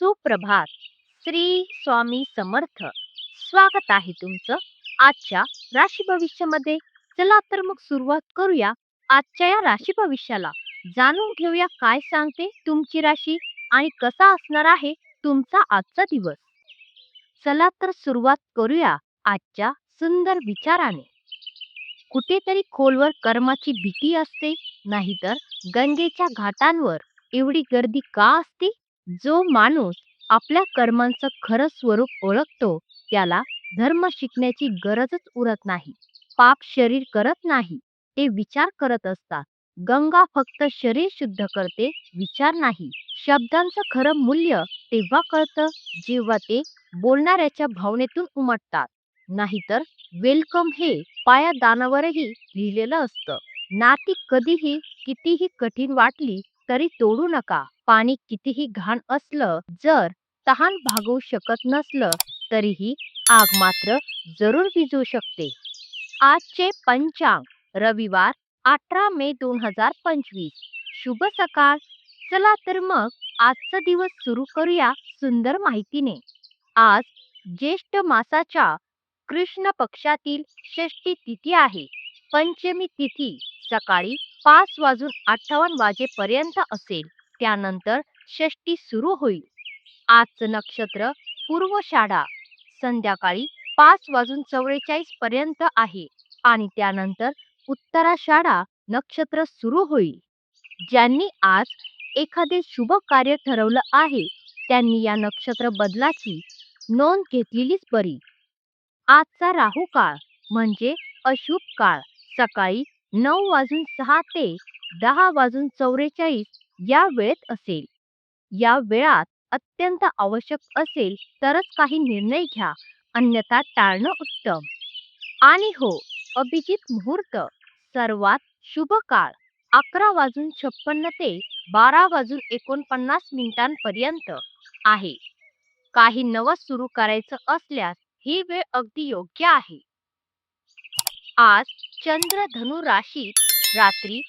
सुप्रभात. श्री स्वामी समर्थ. स्वागत आहे तुमचं आजच्या राशी भविष्यामध्ये. चला तर मग सुरुवात करूया आजच्या या राशी भविष्याला. जाणून घेऊया काय सांगते तुमची राशी आणि कसा असणार आहे तुमचा आजचा दिवस. चला तर सुरुवात करूया आजच्या सुंदर विचाराने. कुठेतरी खोलवर कर्माची भीती असते नाहीतर गंगेच्या घाटांवर एवढी गर्दी का असते? जो माणूस आपल्या कर्मांचं खरं स्वरूप ओळखतो त्याला धर्म शिकण्याची गरजच उरत नाही. पाप शरीर करत नाही ते विचार करत असतात. गंगा फक्त शरीर शुद्ध करते विचार नाही. शब्दांचं खरं मूल्य तेव्हा कळतं जेव्हा ते बोलणाऱ्याच्या भावनेतून उमटतात. नाहीतर वेलकम हे पाया दानावरही लिहिलेलं असतं. नाती कधीही कितीही कठीण वाटली तरी तोडू नका. पाणी कितीही घाण असलं जर तहान भागवू शकत नसलं तरीही आग मात्र जरूर विजू शकते. आजचे पंचांग रविवार अठरा मे दोन हजार पंचवीस. शुभ सकाळ. चला तर मग आजचा दिवस सुरू करूया सुंदर माहितीने. आज ज्येष्ठ मासाच्या कृष्ण पक्षातील षष्टी तिथी आहे. पंचमी तिथी सकाळी पाच वाजून अठ्ठावन्न वाजेपर्यंत असेल. त्यानंतर षष्टी सुरू होईल. आजचं नक्षत्र पूर्वषाढा संध्याकाळी पाच वाजून चौवेचाळीस पर्यंत आहे आणि त्यानंतर उत्तराषाढा नक्षत्र सुरू होईल. ज्यांनी आज एखादे शुभ कार्य ठरवलं आहे त्यांनी या नक्षत्र बदलाची नोंद घेतलेलीच बरी. आजचा राहू काळ म्हणजे अशुभ काळ. सकाळी नऊ वाजून सहा ते दहा वाजून चौवेचाळीस या वेळेत असेल. या वेळात अत्यंत आवश्यक असेल तरच काही निर्णय घ्या अन्यथा टाळणं उत्तम. आणि हो अभिजित मुहूर्त सर्वात शुभ काळ अकरा वाजून छप्पन्न ते बारा वाजून एकोणपन्नास मिनिटांपर्यंत आहे. काही नवं सुरू करायचं असल्यास ही वेळ अगदी योग्य आहे. आज चंद्र धनु राशीत रात्री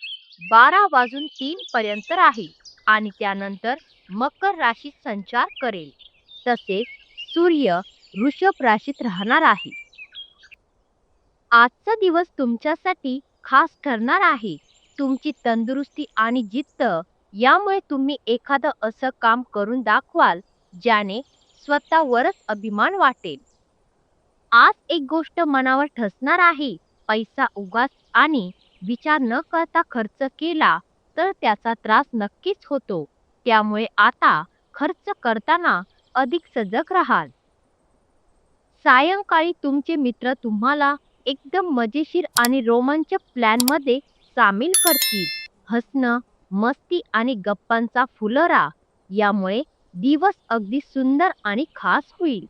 बारा वाजून तीन पर्यंत राहील आणि त्यानंतर मकर राशीत संचार करेल. तसेच सूर्य वृषभ राशीत राहणार आहे. आजचा दिवस तुमच्यासाठी खास ठरणार आहे. तुमची तंदुरुस्ती आणि जिद्द यामुळे तुम्ही एखादं असं काम करून दाखवाल ज्याने स्वतःवरच अभिमान वाटेल. आज एक गोष्ट मनावर ठसणार आहे. पैसा उगाच आणि विचार न करता खर्च केला तर त्याचा त्रास नक्कीच होतो. त्यामुळे आता खर्च करताना अधिक सजग राहाल. सायंकाळी तुमचे मित्र तुम्हाला एकदम मजेशीर आणि रोमांचक प्लॅनमध्ये सामील करतील. हसणं मस्ती आणि गप्पांचा फुलरा यामुळे दिवस अगदी सुंदर आणि खास होईल.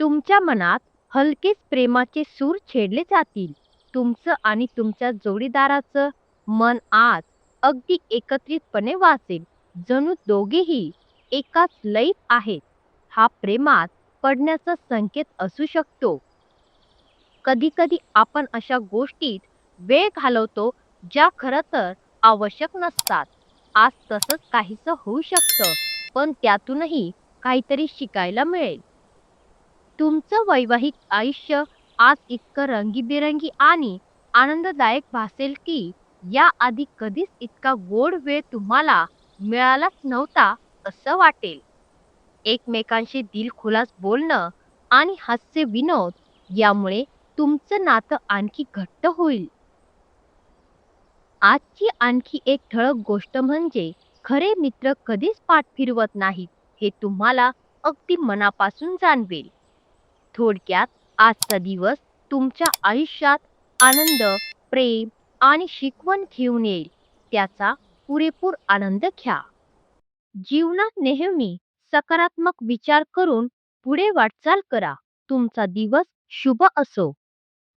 तुमच्या मनात हलकेच प्रेमाचे सूर छेडले जातील. तुमचं आणि तुमच्या जोडीदाराचं मन आज अगदी एकत्रितपणे वाचेल जणू दोघेही एकाच लयीत आहेत. हा प्रेमात पडण्याचा संकेत असू शकतो. कधीकधी आपण अशा गोष्टीत वेळ घालवतो ज्या खरं तर आवश्यक नसतात. आज तसंच काहीसं होऊ शकतं पण त्यातूनही काहीतरी शिकायला मिळेल. तुमचं वैवाहिक आयुष्य आज इतकं रंगीबेरंगी आणि आनंददायक भासेल की याआधी कधीच इतका गोड वेळ तुम्हाला मिळालाच नव्हता असं वाटेल. एकमेकांशी दिलखुलास बोलणं आणि हास्य विनोद यामुळे तुमचं नातं आणखी घट्ट होईल. आजची आणखी एक ठळक गोष्ट म्हणजे खरे मित्र कधीच पाठ फिरवत नाहीत हे तुम्हाला अगदी मनापासून जाणवेल. थोडक्यात आजचा दिवस तुमच्या आयुष्यात आनंद प्रेम आणि शिकवण घेऊन येईल. त्याचा पुरेपूर आनंद घ्या. जीवनात नेहमी सकारात्मक विचार करून पुढे वाटचाल करा. तुमचा दिवस शुभ असो.